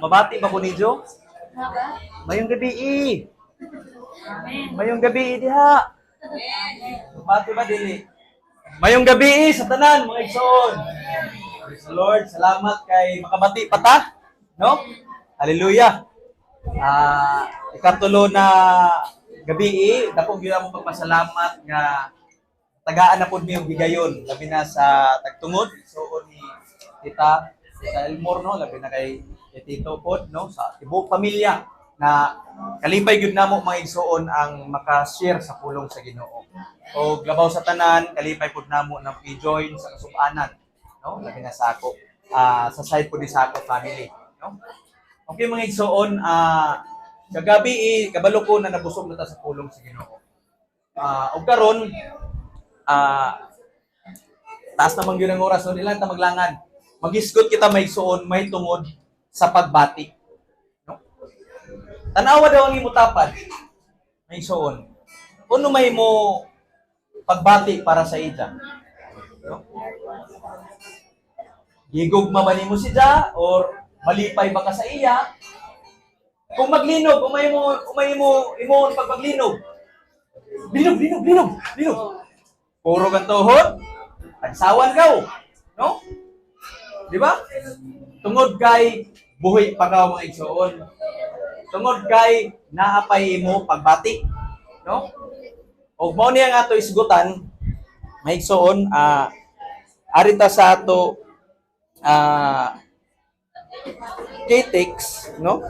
mabati ba ko ni Jo? Haba? Mayong gabi. Amen. Mayong gabi eh diha. Mabati ba dili? Mayong gabi eh sa tanan mga igsoon. Lord, salamat kay makabati pa ta. No? Hallelujah. Ah, ikatulo na gabi eh, dako gyud mo pagpasalamat nga tagaan na pud mi yung bigayon labi na sa tagtungod so ni tita Tita Elmore no labi na kay Tito pod no sa tibuok pamilya na kalipay gyud namo mga igsoon ang maka-share sa pulong sa Ginoo. O labaw sa tanan kalipay pud namo na i-join sa kasubanan no labi na sa ako ah, sa side po ni sa ako family no. Okay mga igsoon ah kagabi eh, kabalo ko na nabusog na ta sa pulong sa Ginoo. Ah, ug karon ah taas naman yun ang oras, no? Ilan ta maglangan. Magisgot kita may suon, may tungod sa pagbati. No? Tanawa daw ang imutapad. May suon. Kuno may mo pagbati para sa ija. No? Gigugma ba nimo si Ja or malipay ba ka sa iya? Kung maglinog, kung may mo, kung may mo, imo pag maglinog. Linog, linog, linog, linog. Puro gantohon, agsawan ka, no? Di ba? Tungod kay buhi pa ka mga igsoon. Tungod kay naapay mo pagbati, no? O mao niya nga ato isgutan, may igsoon, ah arita sa ato ah K-text, no?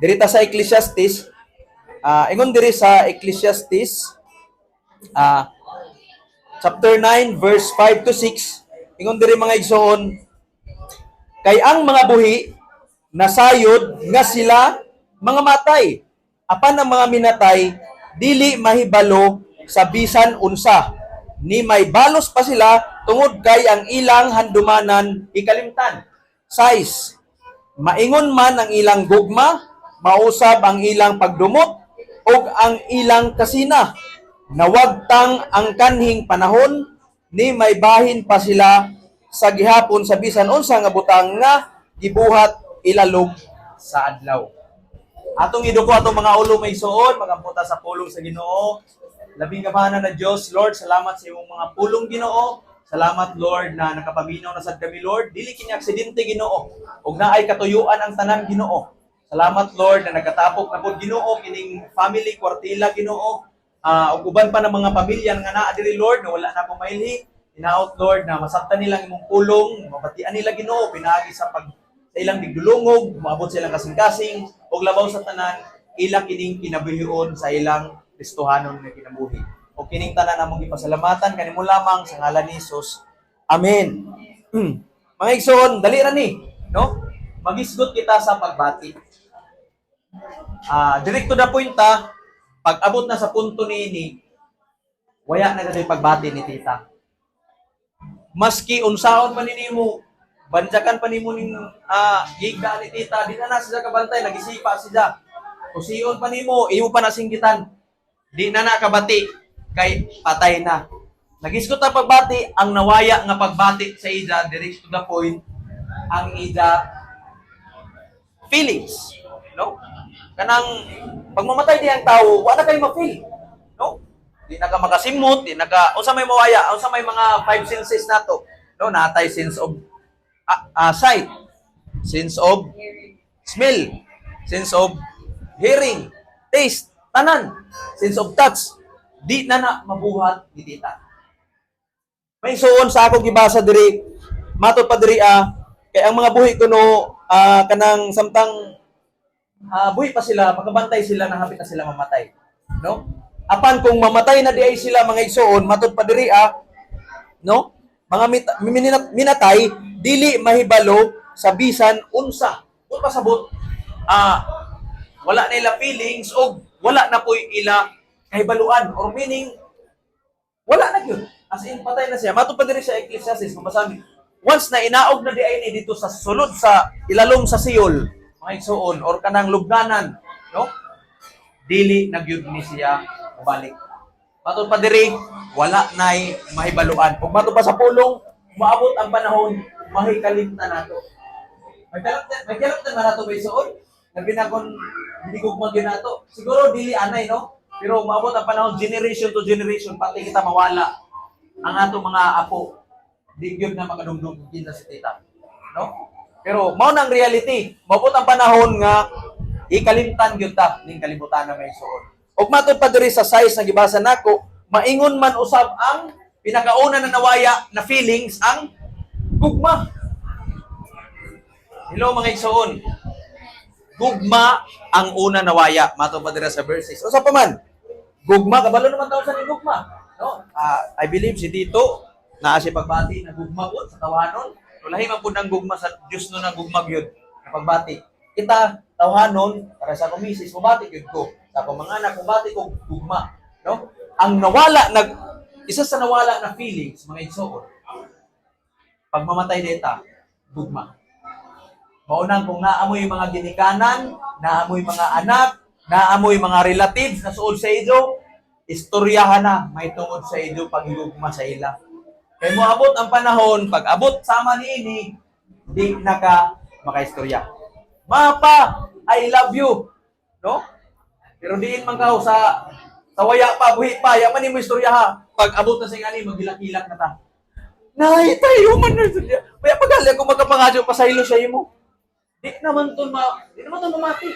Dirita sa Ecclesiastes, ah ingon diri sa Ecclesiastes, ah chapter 9 verse 5 to 6 ingon diri mga igsoon kay ang mga buhi nasayod nga sila mga matay. Apan ang mga minatay dili mahibalo sa bisan unsa. Ni may balos pa sila tungod kay ang ilang handumanan ikalimtan. Size maingon man ang ilang gugma mausab ang ilang pagdumot ug ang ilang kasina. Nawagtang ang kanhing panahon ni may bahin pa sila sa gihapon sa bisan unsa nga butang nga gibuhat ilalog sa adlaw. Atong iduko atong mga ulo may suon, magamputa sa pulong sa Ginoo. Labing gamana na Dios, Lord, salamat sa imong mga pulong Ginoo. Salamat Lord na nakapaminaw na sad kami Lord. Dili kini aksidente Ginoo. Ug naay katuyuan ang tanan Ginoo. Salamat Lord na nagatapok na pud Ginoo kining family kwartila Ginoo. Ah, ug uban pa ng mga pamilya nga naa diri Lord na wala na akong mailhi. Inaot Lord na masabtan nilang imong pulong, mabatian nila Ginoo pinaagi sa pag sa ilang digdulungog, maabot sa kasing-kasing ug labaw sa tanan ila kining kinabuhion sa ilang Kristohanon nga kinabuhi. O kining tanan among gipasalamatan kanimo lamang sa ngalan ni Jesus. Amen. Mm. Mga igsoon, dali ra ni, no? Magisgot kita sa pagbati. Ah, direct to the point ta, pag abot na sa punto ni ini, waya na gani pagbati ni tita. Maski unsaon man nimo, banjakan pa nimo ning ah giga ni tita, di na na kabantay, nagisipa siya. Kusion pa nimo, imo pa nasinggitan. Di na nakabati kay patay na. Nagisgot na pagbati, ang nawaya nga pagbati sa ida, direct to the point, ang ida feelings. No? Kanang pagmamatay di ang tao, wala kayo ma-feel. No? Di na ka makasimot, di na ka, unsa may mawaya, unsa may mga five senses na to. No? Natay sense of ah, ah, sight, sense of smell, sense of hearing, taste, tanan, sense of touch. Di na na mabuhat ni tita. May suon sa akong gibasa diri, matod pa diri ah, kay ang mga buhi kuno ah, kanang samtang ah, buhi pa sila, magabantay sila na hapit na sila mamatay. No? Apan kung mamatay na di ay sila mga igsoon, matod pa diri ah, no? Mga mit, minat, minatay dili mahibalo sa bisan unsa. Kung pasabot ah wala na ila feelings o wala na po ila kahibaluan or meaning wala na yun. As in, patay na siya. Matupad rin sa Ecclesiastes, mabasabi. Once na inaog na di ay ni dito sa sulod sa ilalom sa Siol, mga igsoon, or kanang lugnanan, no? Dili nagyud ni siya balik. Matupad diri, wala na'y mahibaluan. Kung matupad sa pulong, maabot ang panahon, mahikalimta nato. May kalap na nato ba? Labi na kung hindi ko magyun nato. Siguro dili anay no. Pero maabot ang panahon generation to generation pati kita mawala ang ato mga apo. Di gyud na makadumdum kita si tita. No? Pero mao nang reality. Maabot ang panahon nga ikalimtan gyud ta ning kalibutan na may suon. Ug matod pa diri sa size na gibasa nako, maingon man usab ang pinakauna na nawaya na feelings ang gugma. Hello mga igsoon. Gugma ang una nawaya matod pa diri sa verses. Usa pa man. Gugma kabalo naman taon sa ni gugma. No? Ah, I believe si Tito na si pagbati na gugma po sa tawanon. Walahi man po ng gugma sa Diyos no ng gugma gyud na pagbati. Kita tawanon para sa kumisis mabati gyud ko. Sa akong mga anak mabati ko gugma, no? Ang nawala nag isa sa nawala na feelings mga igsoon. Pag mamatay data, gugma. Maunang kung naamoy mga ginikanan, naamoy mga anak, naamoy mga relatives na suod sa ido, istoryahan na may tungod sa ido pagigugma sa ila. Kay mo abot ang panahon, pag abot sama ni ini, di na ka makaistorya. Mapa, I love you. No? Pero diin man ka sa sa waya pa, buhi pa, yaman mo istorya ha. Pag abot na sa ingani, maghilak-hilak na ta. Nay, tayo man na istorya. Kaya pagali ako magkapangadyo pa sa ilo imo. Di naman to ma, di naman to mamati.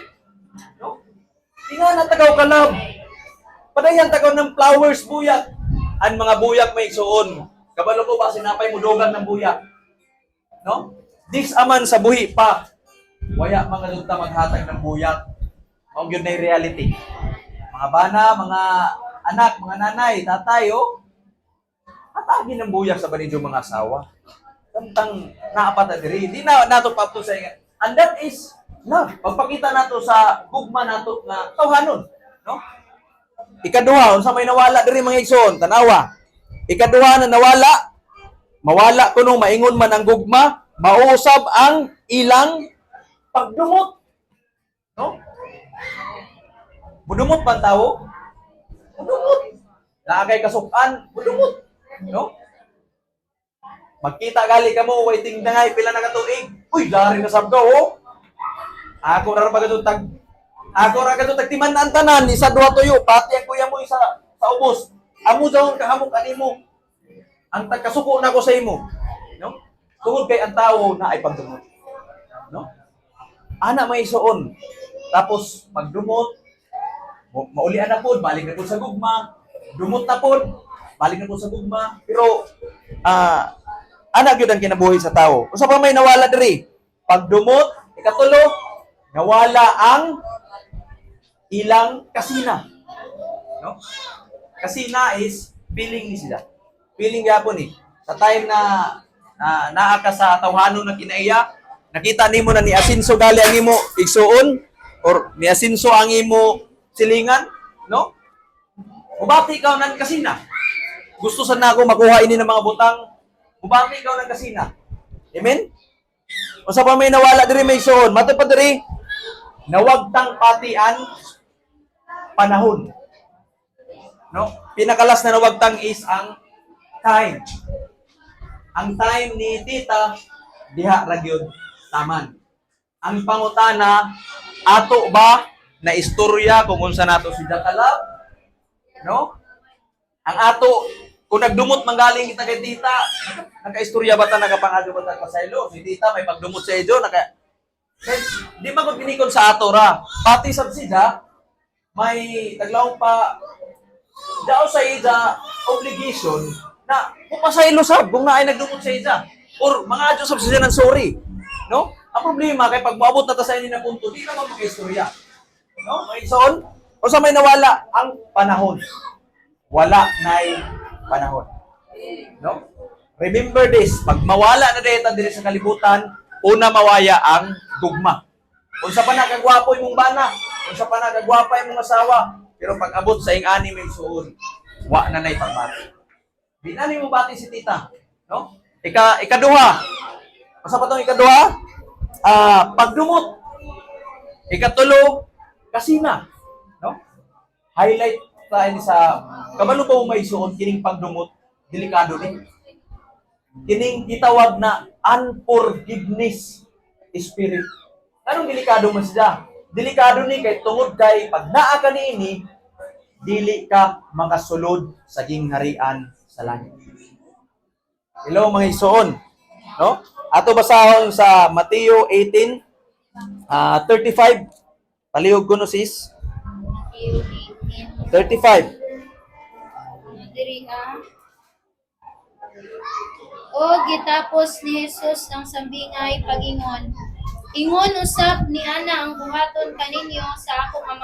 No? Di nga natagaw kalab. Padayan tagaw ng flowers buyak. Ang mga buyak may isuon. Kabalo ko ba sinapay mo dogan ng buyak. No? This aman sa buhi pa. Waya mga lunta maghatag ng buyak. Ang yun na yung reality. Mga bana, mga anak, mga nanay, tatay, oh. Atagin ng buyak sa banidyo mga asawa. Kantang naapata diri. Di na nato pa to sa inga. And that is love. Pagpakita nato sa gugma nato na tawhanon, no? Ikaduha, unsa may nawala diri mga igsoon, tanawa. Ikaduha na nawala, mawala kuno maingon man ang gugma, mausab ang ilang pagdumot. No? Budumot pa ang tao? Budumot. Nakakay kasukan, budumot. No? Magkita gali ka mo, waiting na nga, pila na katuig. Uy, dari na sab ka, oh. Ako ra ba tag Ako ra gadto tag timan ang tanan isa duha tuyo, pati ang kuya mo isa sa ubos. Amo daw kahamok kanimo. Ang tagkasuko na ko sa imo. No? Tungod kay ang tao na ay pagdumot. No? Ana may isuon. Tapos pagdumot, mo- maulian na po, balik na po sa gugma. Dumot na po, balik na po sa gugma. Pero, ah, ana gyud ang kinabuhi sa tao. Usa pa may nawala diri. Pagdumot, ikatulo, nawala ang ilang kasina. No? Kasina is feeling ni sila. Feeling gyapon ni. Sa time na na naa ka sa tawhanon na kinaiya, nakita nimo na ni Asinso gali ang imo igsuon or ni Asinso ang imo silingan, no? Mubati ikaw ng kasina. Gusto sana ako makuha ini ng mga butang. Mubati ikaw ng kasina. Amen? O sa may nawala diri may igsuon, mato pa diri nawagtang patian panahon. No? Pinakalas na nawagtang is ang time. Ang time ni tita diha ra gyud taman. Ang pangutana ato ba na istorya kung unsa nato si Dakalab? No? Ang ato kung nagdumot manggaling kita kay tita, nakaistorya ba ta nakapangadyo ba ta pasaylo? Si tita may pagdumot sa ido naka di man ko pinikon sa ato ra. Pati sa sida, may taglaw pa daw sa ida obligation na pupasaylo sab kung naay nagdumot sa ida. Or mga adyo sab siya ng sorry. No? Ang problema kay pag moabot na ta sa inyo na punto, di naman makaistorya. No? May son, o sa may nawala ang panahon. Wala na'y panahon. No? Remember this, pag mawala na data diri sa kalibutan, una mawaya ang dugma. Kung sa pa nakagwapo imong bana, kung sa pa nakagwapa imong asawa, pero pag abot sa ing ani may suon, wa na nay pagbati. Di na nimo bati si tita, no? Ika ikaduha. Asa pa tong ikaduha? Ah, pagdumot. Ikatulo, kasina, no? Highlight tayo sa kabalo ba may suon kining pagdumot, delikado ni kining gitawag na unforgiveness. spirit. Anong delikado man siya? Delikado ni kay tungod kay pag naa ka niini, dili ka makasulod sa gingharian sa langit. Hello mga igsoon. No? Ato basahon sa Mateo 18 ah 35 palihog ko no sis. Matthew 18. 35. Diri ha. O gitapos ni Jesus ang sambingay pagingon. Ingon usab ni ana ang buhaton kaninyo sa akong amahan.